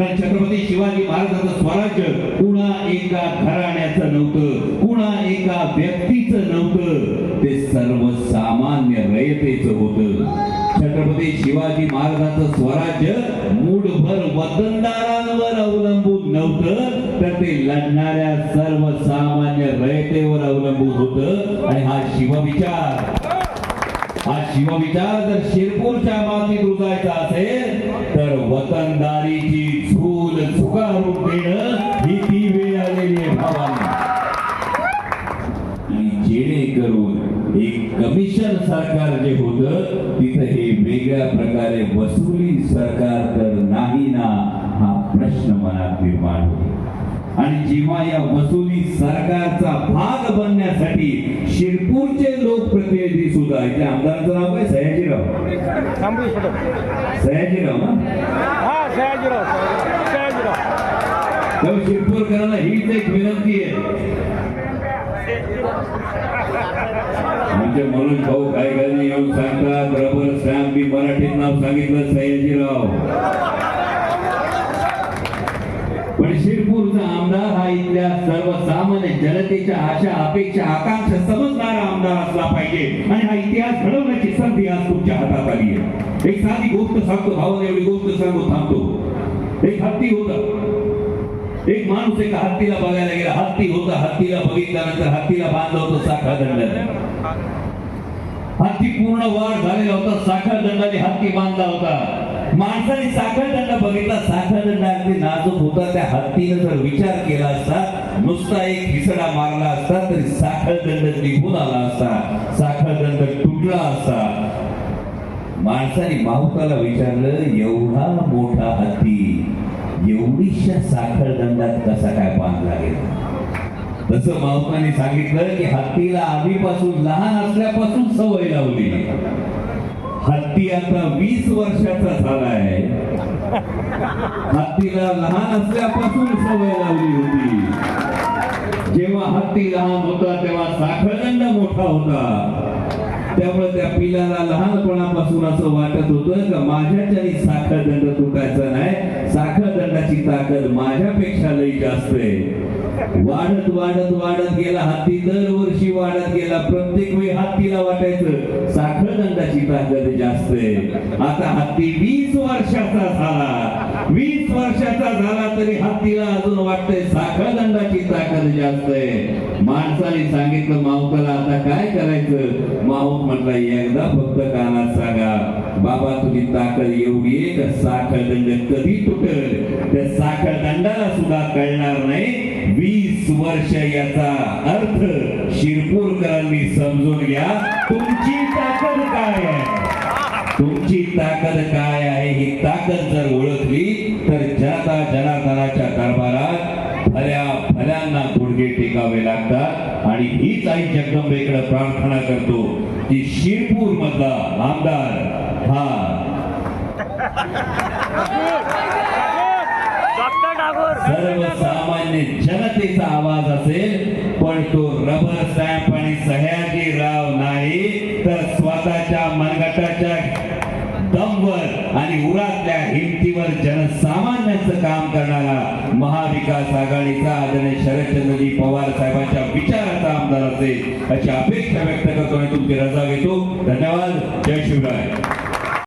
कारण छत्रपती शिवाजी महाराजांचं स्वराज्य कुणा एका घराण्याचं नव्हतं कुणा एका व्यक्तीचं नव्हतं ते सर्वसामान्य रयतेचं होतं. छत्रपती शिवाजी महाराजांचं स्वराज्य मूडभर वतनदारांवर अवलंबून नव्हतं तर ते लढणाऱ्या सर्वसामान्य रयतेवर अवलंबून होतं. आणि हा शिवविचार हा शिवविचार जर शिरपूरच्या मातीत रुजायचा असेल तर वतनदारीची झूल झुकारून देणं ही ती वेळ आलेली आहे भावांनी आणि जेणेकरून एक कमिशन सरकार जे होतं तिथं हे वेगळ्या प्रकारे वसुली सरकार तर नाही ना हा प्रश्न मनात निर्माण होतो. आणि जेव्हा या वसुली सरकारचा भाग बनण्यासाठी शिरपूरचे लोकप्रतिनिधी सुद्धा इथे आमदारांचं नाव काय? सयाजीराव. सयाजीराव ना? हा शिरपूरकरांना हीच एक विनंती आहे. म्हणजे म्हणून भाऊ काही काही येऊन सांगतात. रबर सॅम मी मराठीत नाव सांगितलं सयाजीराव. पण शिरपूरचा आमदार हा इथल्या सर्वसामान्य जनतेच्या आशा अपेक्षा आकांक्षा समजणारा आमदार असला पाहिजे. आणि हा इतिहास घडवण्याची संधी आज तुमच्या हातात आली आहे. एक साधी गोष्ट सांगतो भावाने एवढी गोष्ट सांगू थांबतो. एक हत्ती होतं. एक माणूस एका हत्तीला बघायला गेला. हत्ती होता हत्तीला बघितल्यानंतर हत्तीला बांधला होता साखा दंडाने. हत्ती पूर्ण वाढ झालेला होता साखर दंडाने हत्ती बांधला होता. माणसाने साखर दंड बघितला. साखर दंड अगदी नाजूक होता. त्या हत्तीने जर विचार केला असता नुसता एक हिसडा मारला असता तरी साखर दंड निघून आला असता साखर दंड तुटला असता. माणसाने माहुताला विचारलं एवढा मोठा हत्ती एवढीशा साखर दंडात कसा काय बांधला गेला तसं माहुताने सांगितलं की हत्तीला आधीपासून लहान असल्यापासून सवय लावली. हत्ती आता वीस वर्षाचा झालाय हत्तीला लहान असल्यापासून सवय लावली होती. जेव्हा हत्ती लहान होता तेव्हा साखरदंड मोठा होता. त्यामुळे त्या पिलाला लहानपणापासून असं वाटत होतं का माझ्याच्यानी साखरदंड तुटायचा ताकद माझ्यापेक्षा लई जास्त आहे. वाढत वाढत वाढत गेला हत्ती. दरवर्षी वाढत गेला. प्रत्येक वेळी हत्तीला वाटायचं साखर दंडाची जास्त आहे. आता हत्ती वीस वर्षाचा झाला. वीस वर्षाचा झाला तरी हत्तीला अजून वाटतंय साखर दंडाची ताकद जास्त आहे. माणसाने सांगितलं माऊकाला आता काय करायचं? माऊक म्हटलं एकदा फक्त कानात सांगा बाबा तुझी ताकद एवढी आहे का? साखर दंड कधी तुटल? त्या साखर दंडाला सुद्धा कळणार नाही. वीस वर्ष याचा अर्थ शिरपूरकरांनी समजून घ्या. तुमची ताकद काय आहे? तुमची ताकद काय आहे? ही ताकद जर ओळखली तर जनता जनार्दनाच्या दरबारात भल्या भल्यांना गुडघे टेकावे लागतात. आणि हीच आई जगदंबेकडे प्रार्थना करतो की शिरपूर मधला आमदार हा डागोर. सर्वसामान्य जनतेचा आवाज असेल पण तो रबर स्टॅम्प आणि सह्याजी राव नाही तर स्वतःच्या मनगटाच्या दमवर आणि उरातल्या हिमतीवर जनसामान्यांचं काम करणारा महाविकास आघाडीचा आदरणीय शरदचंद्रजी पवार साहेबांच्या विचाराचा आमदार असेल अशी अपेक्षा व्यक्त करतो आणि तुमची रजा घेतो. धन्यवाद. जय शिवराय.